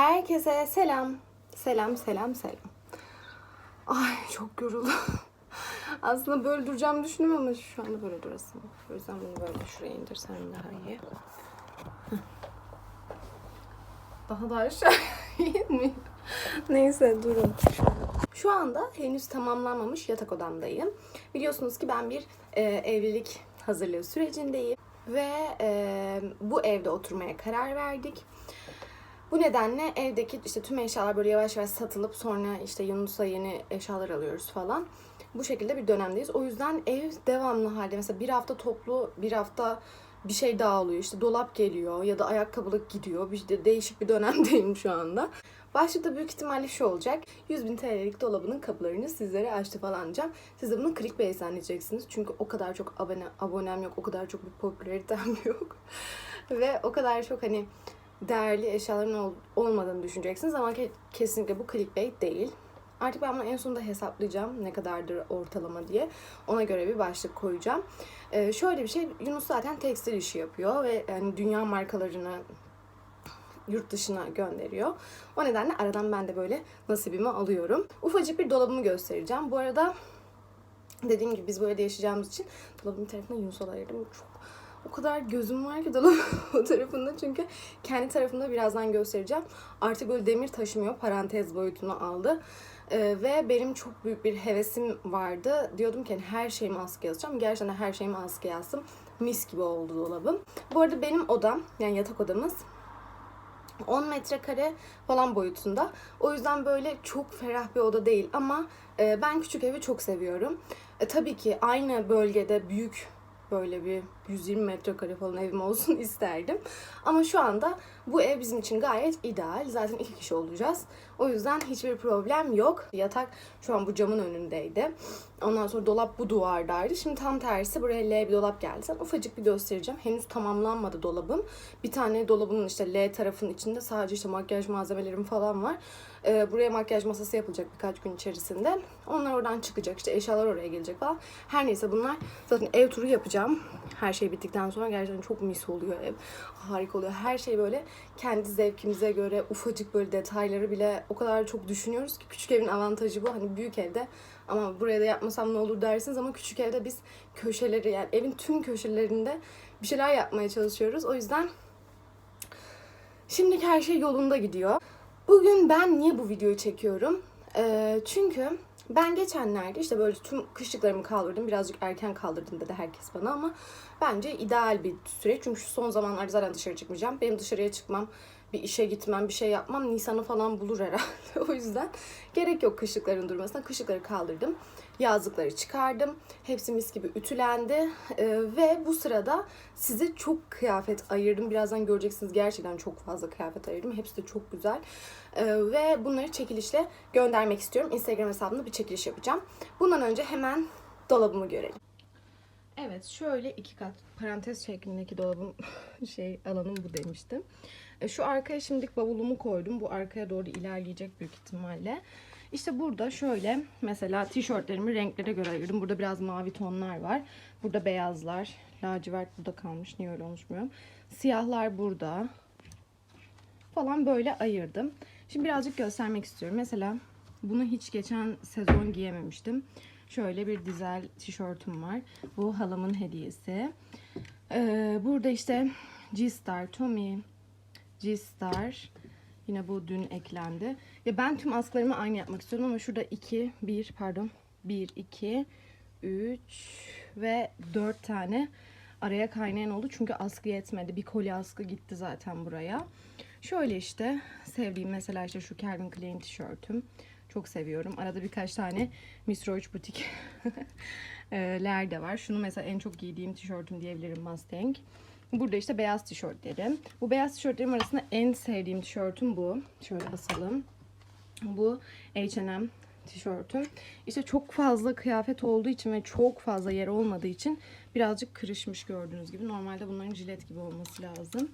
Herkese selam. Selam, selam, selam. Ay çok yoruldum. Aslında böyle duracağımı düşündüm ama şu anda böyle durasım. O yüzden bunu böyle şuraya indirsem daha iyi. Daha da aşağı mi? Neyse durun. Şu anda henüz tamamlanmamış yatak odamdayım. Biliyorsunuz ki ben bir e, evlilik hazırlığı sürecindeyim. Ve e, bu evde oturmaya karar verdik. Bu nedenle evdeki işte tüm eşyalar böyle yavaş yavaş satılıp sonra işte Yunus'a yeni eşyalar alıyoruz falan. Bu şekilde bir dönemdeyiz. O yüzden ev devamlı halde. Mesela bir hafta toplu, bir hafta bir şey dağılıyor. İşte dolap geliyor ya da ayakkabılık gidiyor. Bir de değişik bir dönemdeyim şu anda. Başlıkta büyük ihtimalle şu olacak. 100 bin TL'lik dolabının kapılarını sizlere açtı falan diyeceğim. Siz de bunu clickbait zannedeceksiniz. Çünkü o kadar çok abone, abonem yok. O kadar çok bir popülaritem yok. Ve o kadar çok hani değerli eşyaların ol- olmadığını düşüneceksiniz ama ke- kesinlikle bu clickbait değil. Artık ben bunu en sonunda hesaplayacağım ne kadardır ortalama diye. Ona göre bir başlık koyacağım. Ee, şöyle bir şey, Yunus zaten tekstil işi yapıyor ve yani dünya markalarını yurt dışına gönderiyor. O nedenle aradan ben de böyle nasibimi alıyorum. Ufacık bir dolabımı göstereceğim. Bu arada dediğim gibi biz böyle yaşayacağımız için dolabın bir tarafına Yunus'a da ayırdım. Çok o kadar gözüm var ki dolabın o tarafında çünkü kendi tarafımda birazdan göstereceğim. Artık böyle demir taşımıyor. Parantez boyutunu aldı. Ee, ve benim çok büyük bir hevesim vardı. Diyordum ki hani her şeyimi askıya asacağım. Gerçekten her şeyimi askıya astım. Mis gibi oldu dolabım. Bu arada benim odam yani yatak odamız 10 metrekare falan boyutunda. O yüzden böyle çok ferah bir oda değil ama e, ben küçük evi çok seviyorum. E, tabii ki aynı bölgede büyük böyle bir 120 metrekare falan evim olsun isterdim. Ama şu anda bu ev bizim için gayet ideal. Zaten iki kişi olacağız. O yüzden hiçbir problem yok. Yatak şu an bu camın önündeydi. Ondan sonra dolap bu duvardaydı. Şimdi tam tersi buraya L bir dolap geldi. Sen ufacık bir göstereceğim. Henüz tamamlanmadı dolabım. Bir tane dolabımın işte L tarafının içinde sadece işte makyaj malzemelerim falan var. Ee, buraya makyaj masası yapılacak birkaç gün içerisinde. Onlar oradan çıkacak. İşte eşyalar oraya gelecek falan. Her neyse bunlar zaten ev turu yapacağım. Her şey bittikten sonra gerçekten çok mis oluyor ev. Harika oluyor. Her şey böyle kendi zevkimize göre ufacık böyle detayları bile o kadar çok düşünüyoruz ki küçük evin avantajı bu. Hani büyük evde ama buraya da yapmasam ne olur dersiniz ama küçük evde biz köşeleri yani evin tüm köşelerinde bir şeyler yapmaya çalışıyoruz. O yüzden şimdilik her şey yolunda gidiyor. Bugün ben niye bu videoyu çekiyorum? Ee, çünkü ben geçenlerde işte böyle tüm kışlıklarımı kaldırdım. Birazcık erken kaldırdım dedi herkes bana ama bence ideal bir süreç. Çünkü şu son zamanlarda zaten dışarı çıkmayacağım. Benim dışarıya çıkmam, bir işe gitmem, bir şey yapmam Nisan'ı falan bulur herhalde. o yüzden gerek yok kışlıkların durmasına. Kışlıkları kaldırdım. Yazlıkları çıkardım. Hepsi mis gibi ütülendi. Ee, ve bu sırada size çok kıyafet ayırdım. Birazdan göreceksiniz gerçekten çok fazla kıyafet ayırdım. Hepsi de çok güzel. Ee, ve bunları çekilişle göndermek istiyorum. Instagram hesabımda bir çekiliş yapacağım. Bundan önce hemen dolabımı görelim. Evet şöyle iki kat parantez şeklindeki dolabım şey alanım bu demiştim. E, Şu arkaya şimdilik bavulumu koydum. Bu arkaya doğru ilerleyecek büyük ihtimalle. İşte burada şöyle mesela tişörtlerimi renklere göre ayırdım. Burada biraz mavi tonlar var. Burada beyazlar. Lacivert burada kalmış. Niye öyle olmuş. Siyahlar burada. Falan böyle ayırdım. Şimdi birazcık göstermek istiyorum. Mesela bunu hiç geçen sezon giyememiştim. Şöyle bir dizel tişörtüm var. Bu halamın hediyesi. Ee, burada işte G-Star, Tommy, G-Star. Yine bu dün eklendi. Ya ben tüm askılarımı aynı yapmak istiyorum ama şurada 2, 1 pardon. 1, 2, 3 ve 4 tane araya kaynayan oldu. Çünkü askı yetmedi. Bir kolye askı gitti zaten buraya. Şöyle işte sevdiğim mesela işte şu Calvin Klein tişörtüm. Çok seviyorum. Arada birkaç tane Miss Roach butik de var. Şunu mesela en çok giydiğim tişörtüm diyebilirim Mustang. Burada işte beyaz tişörtlerim. Bu beyaz tişörtlerim arasında en sevdiğim tişörtüm bu. Şöyle basalım. Bu H&M tişörtüm. İşte çok fazla kıyafet olduğu için ve çok fazla yer olmadığı için birazcık kırışmış gördüğünüz gibi. Normalde bunların jilet gibi olması lazım.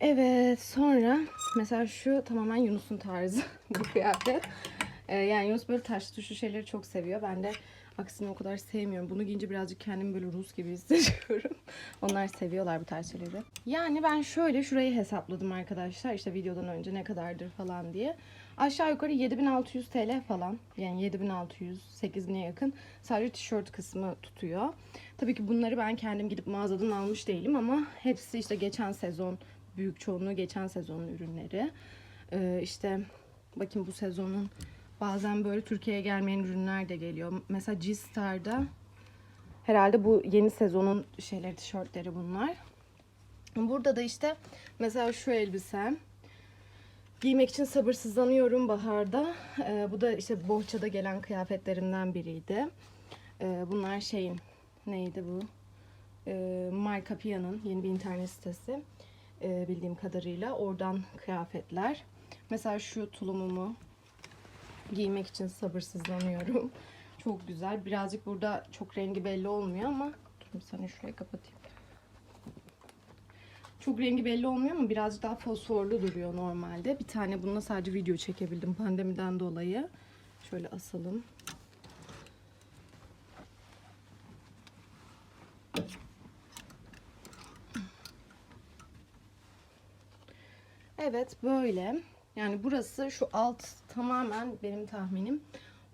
Evet sonra mesela şu tamamen Yunus'un tarzı bu kıyafet. Ee, yani Yunus böyle taş tuşlu şeyleri çok seviyor. Ben de Aksine o kadar sevmiyorum. Bunu giyince birazcık kendimi böyle Rus gibi hissediyorum. Onlar seviyorlar bu tarz şeyleri. Yani ben şöyle şurayı hesapladım arkadaşlar. İşte videodan önce ne kadardır falan diye. Aşağı yukarı 7600 TL falan. Yani 7600, 8000'e yakın. Sadece tişört kısmı tutuyor. Tabii ki bunları ben kendim gidip mağazadan almış değilim ama hepsi işte geçen sezon, büyük çoğunluğu geçen sezonun ürünleri. Ee, işte bakın bu sezonun bazen böyle Türkiye'ye gelmeyen ürünler de geliyor. Mesela G-Star'da herhalde bu yeni sezonun şeyleri, tişörtleri bunlar. Burada da işte mesela şu elbisem. Giymek için sabırsızlanıyorum baharda. Ee, bu da işte bohçada gelen kıyafetlerimden biriydi. Ee, bunlar şeyin neydi bu? Ee, Marka Pia'nın yeni bir internet sitesi. Ee, bildiğim kadarıyla oradan kıyafetler. Mesela şu tulumumu giymek için sabırsızlanıyorum. Çok güzel. Birazcık burada çok rengi belli olmuyor ama dur bir saniye şurayı kapatayım. Çok rengi belli olmuyor ama birazcık daha fosforlu duruyor normalde. Bir tane bununla sadece video çekebildim pandemiden dolayı. Şöyle asalım. Evet böyle. Yani burası şu alt tamamen benim tahminim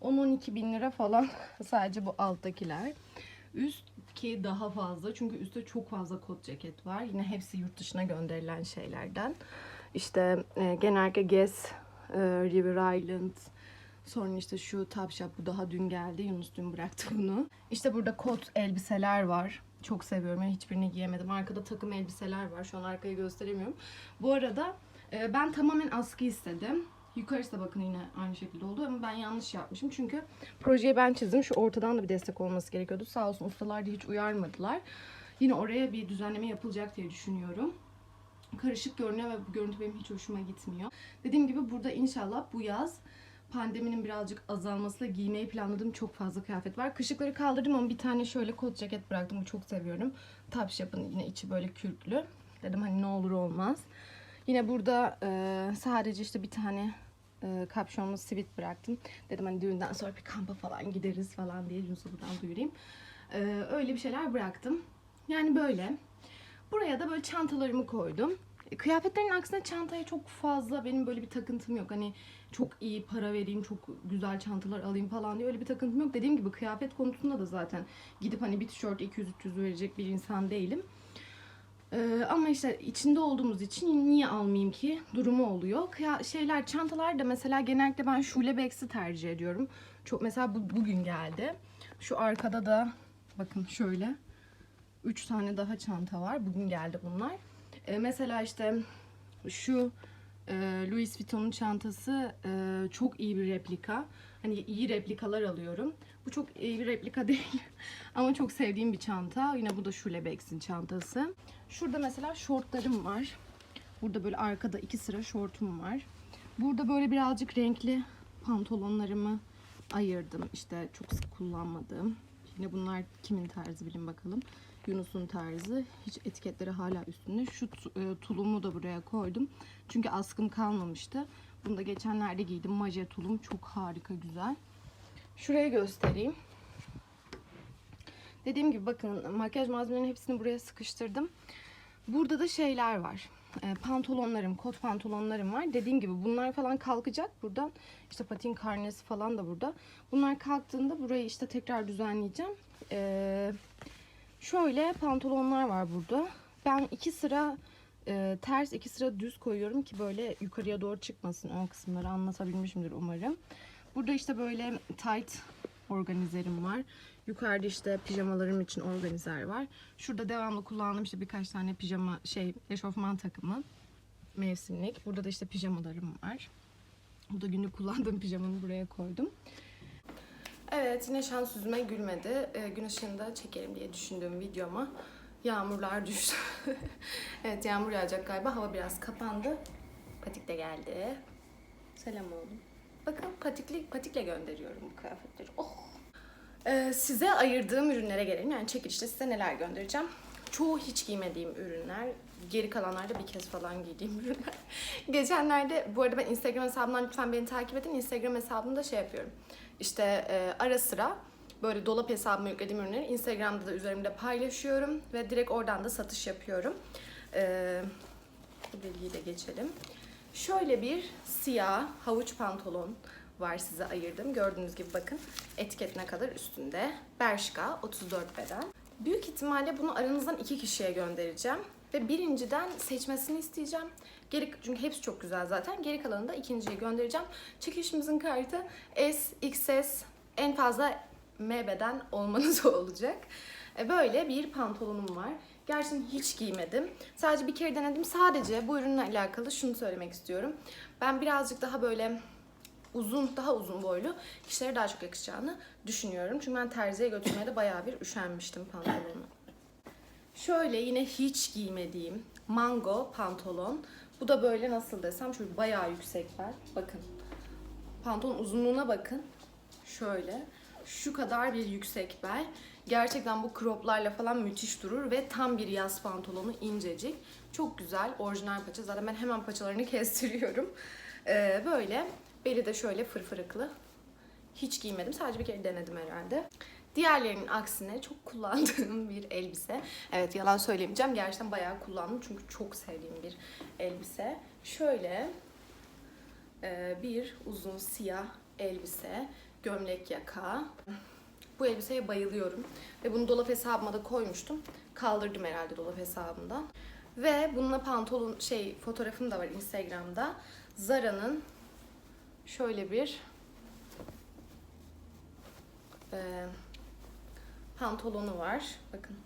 10-12 bin lira falan sadece bu alttakiler. Üst ki daha fazla çünkü üstte çok fazla kot ceket var. Yine hepsi yurt dışına gönderilen şeylerden. İşte e, genellikle Guess, e, River Island, sonra işte şu Topshop bu daha dün geldi. Yunus dün bıraktı bunu. İşte burada kot elbiseler var. Çok seviyorum. Yani hiçbirini giyemedim. Arkada takım elbiseler var. Şu an arkayı gösteremiyorum. Bu arada ben tamamen askı istedim. Yukarısı da bakın yine aynı şekilde oldu ama ben yanlış yapmışım. Çünkü projeyi ben çizdim. Şu ortadan da bir destek olması gerekiyordu. Sağ olsun ustalar da hiç uyarmadılar. Yine oraya bir düzenleme yapılacak diye düşünüyorum. Karışık görünüyor ve bu görüntü benim hiç hoşuma gitmiyor. Dediğim gibi burada inşallah bu yaz pandeminin birazcık azalmasıyla giymeyi planladığım çok fazla kıyafet var. Kışıkları kaldırdım ama bir tane şöyle kot ceket bıraktım. Bu çok seviyorum. Topshop'ın yine içi böyle kürklü. Dedim hani ne olur olmaz. Yine burada e, sadece işte bir tane e, kapşonlu sivit bıraktım. Dedim hani düğünden sonra bir kampa falan gideriz falan diye Yunus'u buradan duyurayım. E, öyle bir şeyler bıraktım. Yani böyle. Buraya da böyle çantalarımı koydum. E, Kıyafetlerin aksine çantaya çok fazla benim böyle bir takıntım yok. Hani çok iyi para vereyim, çok güzel çantalar alayım falan diye öyle bir takıntım yok. Dediğim gibi kıyafet konusunda da zaten gidip hani bir tişört 200-300 verecek bir insan değilim. Ee, ama işte içinde olduğumuz için niye almayayım ki durumu oluyor. Kıya şeyler çantalar da mesela genellikle ben Şule Bags'i tercih ediyorum. Çok mesela bu bugün geldi. Şu arkada da bakın şöyle 3 tane daha çanta var. Bugün geldi bunlar. Ee, mesela işte şu e, Louis Vuitton'un çantası e, çok iyi bir replika. Hani iyi replikalar alıyorum. Bu çok iyi bir replika değil. Ama çok sevdiğim bir çanta. Yine bu da Şule çantası. Şurada mesela şortlarım var. Burada böyle arkada iki sıra şortum var. Burada böyle birazcık renkli pantolonlarımı ayırdım. İşte çok sık kullanmadığım. Yine bunlar kimin tarzı bilin bakalım. Yunus'un tarzı. Hiç etiketleri hala üstünde. Şu e, tulumu da buraya koydum. Çünkü askım kalmamıştı. Bunu da geçenlerde giydim. Maje tulum. Çok harika güzel. Şuraya göstereyim. Dediğim gibi bakın makyaj malzemelerinin hepsini buraya sıkıştırdım. Burada da şeyler var. E, pantolonlarım, kot pantolonlarım var. Dediğim gibi bunlar falan kalkacak buradan. İşte patin karnesi falan da burada. Bunlar kalktığında burayı işte tekrar düzenleyeceğim. E, şöyle pantolonlar var burada. Ben iki sıra e, ters iki sıra düz koyuyorum ki böyle yukarıya doğru çıkmasın. Ön kısımları anlatabilmişimdir umarım. Burada işte böyle tight organizerim var. Yukarıda işte pijamalarım için organizer var. Şurada devamlı kullandığım işte birkaç tane pijama şey eşofman takımı mevsimlik. Burada da işte pijamalarım var. Burada günlük kullandığım pijamamı buraya koydum. Evet yine şans yüzüme gülmedi. Ee, gün ışığında çekerim diye düşündüğüm videoma yağmurlar düştü. evet yağmur yağacak galiba. Hava biraz kapandı. Patik de geldi. Selam oğlum. Bakın patikli, patikle gönderiyorum bu kıyafetleri. Oh! Ee, size ayırdığım ürünlere gelelim. Yani çekilişte size neler göndereceğim. Çoğu hiç giymediğim ürünler. Geri kalanlarda bir kez falan giydiğim ürünler. Geçenlerde bu arada ben Instagram hesabımdan lütfen beni takip edin. Instagram hesabımda şey yapıyorum. İşte e, ara sıra böyle dolap hesabıma yüklediğim ürünleri Instagram'da da üzerimde paylaşıyorum ve direkt oradan da satış yapıyorum. Ee, bu bilgiyi de geçelim. Şöyle bir siyah havuç pantolon var size ayırdım. Gördüğünüz gibi bakın etiketine kadar üstünde. Bershka 34 beden. Büyük ihtimalle bunu aranızdan iki kişiye göndereceğim. Ve birinciden seçmesini isteyeceğim. Geri, çünkü hepsi çok güzel zaten. Geri kalanını da ikinciye göndereceğim. Çekişimizin kartı S, XS, en fazla M beden olmanız olacak. E, Böyle bir pantolonum var. Gerçekten hiç giymedim. Sadece bir kere denedim. Sadece bu ürünle alakalı şunu söylemek istiyorum. Ben birazcık daha böyle uzun, daha uzun boylu kişilere daha çok yakışacağını düşünüyorum. Çünkü ben terziye götürmeye de bayağı bir üşenmiştim pantolonu. Şöyle yine hiç giymediğim mango pantolon. Bu da böyle nasıl desem şöyle bayağı yüksek bel. Bakın. Pantolon uzunluğuna bakın. Şöyle. Şu kadar bir yüksek bel. Gerçekten bu croplarla falan müthiş durur ve tam bir yaz pantolonu incecik. Çok güzel. Orijinal paça. Zaten ben hemen paçalarını kestiriyorum. Ee, böyle. Beli de şöyle fırfırıklı. Hiç giymedim. Sadece bir kere denedim herhalde. Diğerlerinin aksine çok kullandığım bir elbise. Evet yalan söylemeyeceğim. Gerçekten bayağı kullandım. Çünkü çok sevdiğim bir elbise. Şöyle e, bir uzun siyah elbise. Gömlek yaka. Bu elbiseye bayılıyorum. Ve bunu dolap hesabıma da koymuştum. Kaldırdım herhalde dolap hesabımdan. Ve bununla pantolon şey fotoğrafım da var Instagram'da. Zara'nın şöyle bir e, pantolonu var. Bakın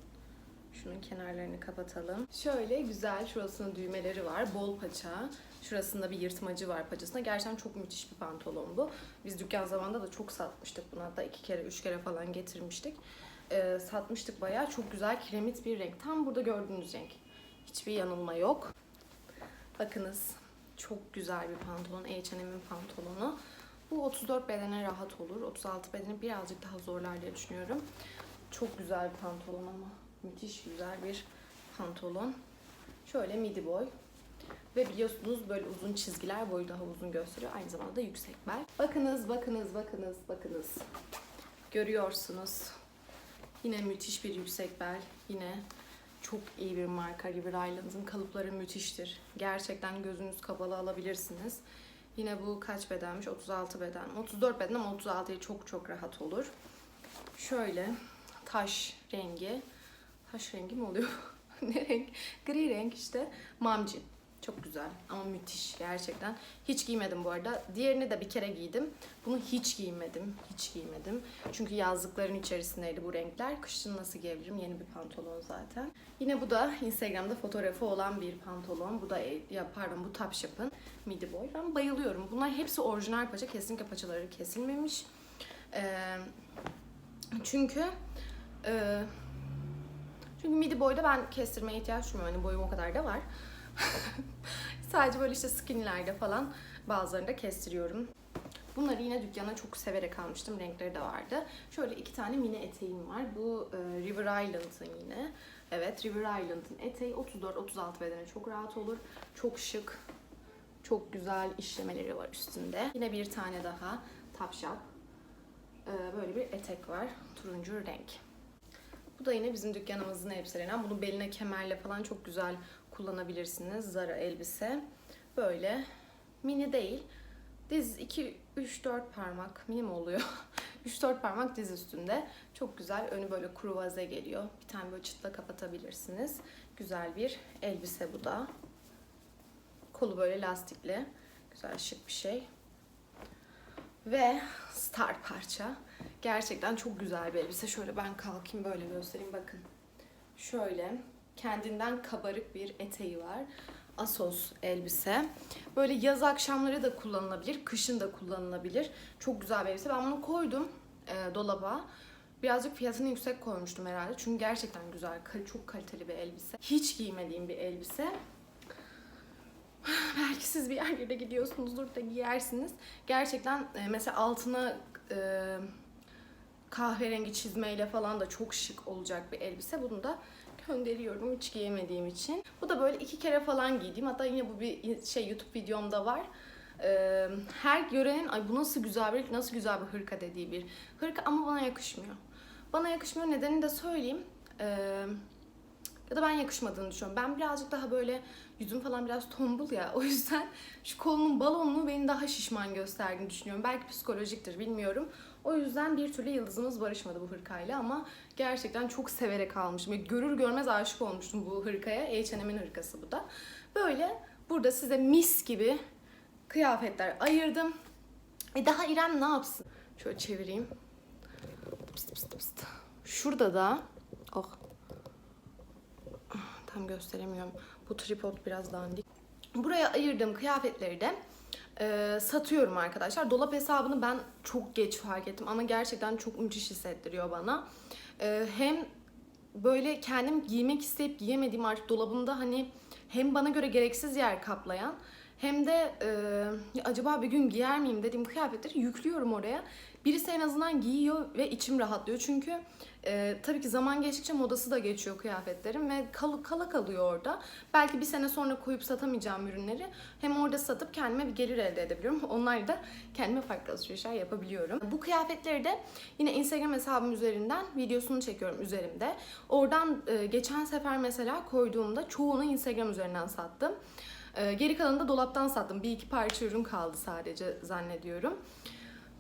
şunun kenarlarını kapatalım. Şöyle güzel şurasında düğmeleri var. Bol paça. Şurasında bir yırtmacı var paçasında. Gerçekten çok müthiş bir pantolon bu. Biz dükkan zamanında da çok satmıştık bunu. Hatta iki kere, üç kere falan getirmiştik. Ee, satmıştık bayağı. Çok güzel kiremit bir renk. Tam burada gördüğünüz renk. Hiçbir yanılma yok. Bakınız çok güzel bir pantolon. H&M'in pantolonu. Bu 34 bedene rahat olur. 36 bedeni birazcık daha zorlar diye düşünüyorum. Çok güzel bir pantolon ama. Müthiş güzel bir pantolon. Şöyle midi boy. Ve biliyorsunuz böyle uzun çizgiler boyu daha uzun gösteriyor. Aynı zamanda da yüksek bel. Bakınız, bakınız, bakınız, bakınız. Görüyorsunuz. Yine müthiş bir yüksek bel. Yine çok iyi bir marka. River Island'ın kalıpları müthiştir. Gerçekten gözünüz kapalı alabilirsiniz. Yine bu kaç bedenmiş? 36 beden. 34 beden ama 36'ya çok çok rahat olur. Şöyle taş rengi. Taş rengi mi oluyor? ne renk? Gri renk işte. Mamcin. Çok güzel ama müthiş gerçekten. Hiç giymedim bu arada. Diğerini de bir kere giydim. Bunu hiç giymedim. Hiç giymedim. Çünkü yazlıkların içerisindeydi bu renkler. Kışın nasıl giyebilirim? Yeni bir pantolon zaten. Yine bu da Instagram'da fotoğrafı olan bir pantolon. Bu da ya pardon bu Topshop'ın midi boy. Ben bayılıyorum. Bunlar hepsi orijinal paça. Kesinlikle paçaları kesilmemiş. Ee, çünkü e, çünkü midi boyda ben kestirmeye ihtiyaç duymuyorum. Hani boyum o kadar da var. Sadece böyle işte skinlerde falan bazılarını da kestiriyorum. Bunları yine dükkana çok severek almıştım. Renkleri de vardı. Şöyle iki tane mini eteğim var. Bu e, River Island'ın yine. Evet River Island'ın eteği 34-36 bedene çok rahat olur. Çok şık. Çok güzel işlemeleri var üstünde. Yine bir tane daha Topshop. E, böyle bir etek var. Turuncu renk. Bu da yine bizim dükkanımızın elbiselerinden. Bunu beline kemerle falan çok güzel kullanabilirsiniz. Zara elbise. Böyle mini değil. Diz 2 3 4 parmak mini mi oluyor? 3 4 parmak diz üstünde. Çok güzel. Önü böyle kruvaze geliyor. Bir tane böyle çıtla kapatabilirsiniz. Güzel bir elbise bu da. Kolu böyle lastikli. Güzel şık bir şey. Ve star parça. Gerçekten çok güzel bir elbise. Şöyle ben kalkayım böyle göstereyim bakın. Şöyle kendinden kabarık bir eteği var. Asos elbise. Böyle yaz akşamları da kullanılabilir, kışın da kullanılabilir. Çok güzel bir elbise. Ben bunu koydum e, dolaba. Birazcık fiyatını yüksek koymuştum herhalde. Çünkü gerçekten güzel, çok kaliteli bir elbise. Hiç giymediğim bir elbise. Belki siz bir yerlere gidiyorsunuzdur da giyersiniz. Gerçekten e, mesela altına e, kahverengi çizmeyle falan da çok şık olacak bir elbise. Bunu da gönderiyorum hiç giyemediğim için. Bu da böyle iki kere falan giydiğim. Hatta yine bu bir şey YouTube videomda var. Her görenin ay bu nasıl güzel bir nasıl güzel bir hırka dediği bir hırka ama bana yakışmıyor. Bana yakışmıyor nedenini de söyleyeyim. Ya da ben yakışmadığını düşünüyorum. Ben birazcık daha böyle yüzüm falan biraz tombul ya. O yüzden şu kolumun balonluğu beni daha şişman gösterdiğini düşünüyorum. Belki psikolojiktir bilmiyorum. O yüzden bir türlü yıldızımız barışmadı bu hırkayla ama gerçekten çok severek almışım. Ve görür görmez aşık olmuştum bu hırkaya. H&M'in hırkası bu da. Böyle burada size mis gibi kıyafetler ayırdım. E daha İrem ne yapsın? Şöyle çevireyim. Pıst pıst pıst. Şurada da oh tam gösteremiyorum. Bu tripod biraz dandik. Buraya ayırdığım kıyafetleri de e, satıyorum arkadaşlar. Dolap hesabını ben çok geç fark ettim ama gerçekten çok müthiş hissettiriyor bana. E, hem böyle kendim giymek isteyip giyemediğim artık dolabımda hani hem bana göre gereksiz yer kaplayan hem de e, acaba bir gün giyer miyim dediğim kıyafetleri yüklüyorum oraya. Birisi en azından giyiyor ve içim rahatlıyor. Çünkü e, tabii ki zaman geçtikçe modası da geçiyor kıyafetlerim ve kal, kala kalıyor orada. Belki bir sene sonra koyup satamayacağım ürünleri hem orada satıp kendime bir gelir elde edebiliyorum. Onlar da kendime farklı alışverişler yapabiliyorum. Bu kıyafetleri de yine Instagram hesabım üzerinden videosunu çekiyorum üzerimde. Oradan e, geçen sefer mesela koyduğumda çoğunu Instagram üzerinden sattım. E, geri kalanını da dolaptan sattım. Bir iki parça ürün kaldı sadece zannediyorum.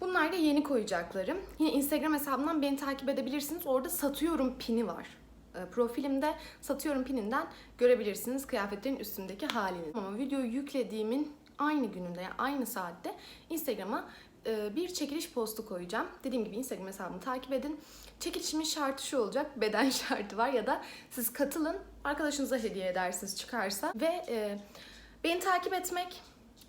Bunlar da yeni koyacaklarım. Yine Instagram hesabımdan beni takip edebilirsiniz. Orada satıyorum pini var. E, Profilimde satıyorum pininden görebilirsiniz kıyafetlerin üstündeki halini. Ama videoyu yüklediğimin aynı gününde yani aynı saatte Instagram'a e, bir çekiliş postu koyacağım. Dediğim gibi Instagram hesabımı takip edin. Çekilişimin şartı şu olacak. Beden şartı var ya da siz katılın. Arkadaşınıza hediye edersiniz çıkarsa. Ve e, beni takip etmek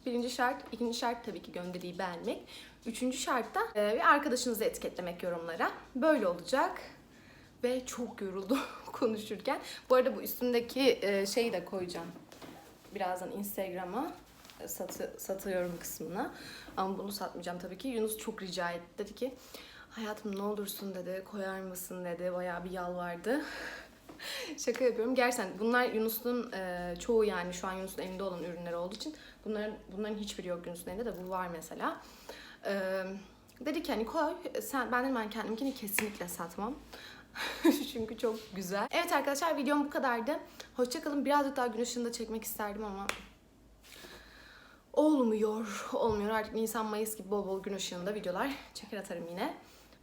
birinci şart. ikinci şart tabii ki gönderiyi beğenmek. Üçüncü şart da e, bir arkadaşınızı etiketlemek yorumlara. Böyle olacak. Ve çok yoruldum konuşurken. Bu arada bu üstündeki e, şeyi de koyacağım. Birazdan Instagram'a e, satı, satıyorum kısmına. Ama bunu satmayacağım tabii ki. Yunus çok rica etti. Dedi ki hayatım ne olursun dedi. Koyar mısın dedi. Bayağı bir yalvardı. Şaka yapıyorum. Gerçekten bunlar Yunus'un e, çoğu yani şu an Yunus'un elinde olan ürünler olduğu için bunların bunların hiçbiri yok Yunus'un elinde de bu var mesela. E, dedi ki hani koy sen ben dedim ben kendimkini kesinlikle satmam. Çünkü çok güzel. Evet arkadaşlar videom bu kadardı. Hoşçakalın. Birazcık daha gün ışığında çekmek isterdim ama olmuyor. Olmuyor. Artık Nisan Mayıs gibi bol bol gün ışığında videolar çeker atarım yine.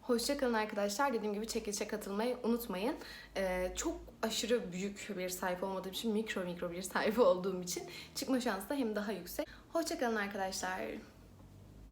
Hoşçakalın arkadaşlar. Dediğim gibi çekilişe katılmayı unutmayın. Ee, çok aşırı büyük bir sayfa olmadığım için mikro mikro bir sayfa olduğum için çıkma şansı da hem daha yüksek. Hoşçakalın arkadaşlar.